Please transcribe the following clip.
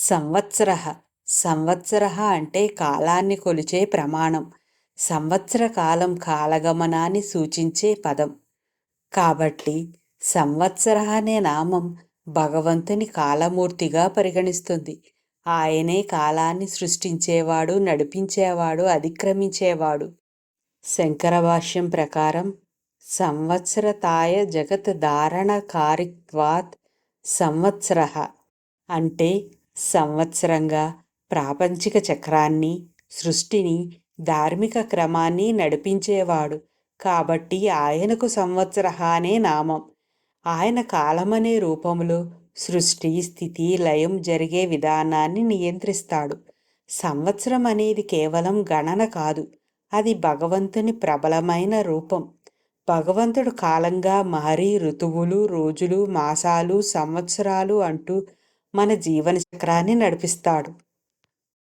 సంవత్సర. సంవత్సర అంటే కాలాన్ని కొలిచే ప్రమాణం. సంవత్సర కాలం కాలగమనాన్ని సూచించే పదం. కాబట్టి సంవత్సర అనే నామం భగవంతుని కాలమూర్తిగా పరిగణిస్తుంది. ఆయనే కాలాన్ని సృష్టించేవాడు నడిపించేవాడు అధిక్రమించేవాడు. శంకర భాష్యం ప్రకారం సంవత్సరతాయ జగత్ ధారణ కారిత్వాత్ సంవత్సర. అంటే సంవత్సరంగా ప్రాపంచిక చక్రాన్ని సృష్టిని ధార్మిక క్రమాన్ని నడిపించేవాడు. కాబట్టి ఆయనకు సంవత్సర అనే నామం. ఆయన కాలమనే రూపంలో సృష్టి స్థితి లయం జరిగే విధానాన్ని నియంత్రిస్తాడు. సంవత్సరం అనేది కేవలం గణన కాదు. అది భగవంతుని ప్రబలమైన రూపం. భగవంతుడు కాలంగా మారి ఋతువులు రోజులు మాసాలు సంవత్సరాలు అంటూ మన జీవన చక్రాన్ని నడిపిస్తాడు.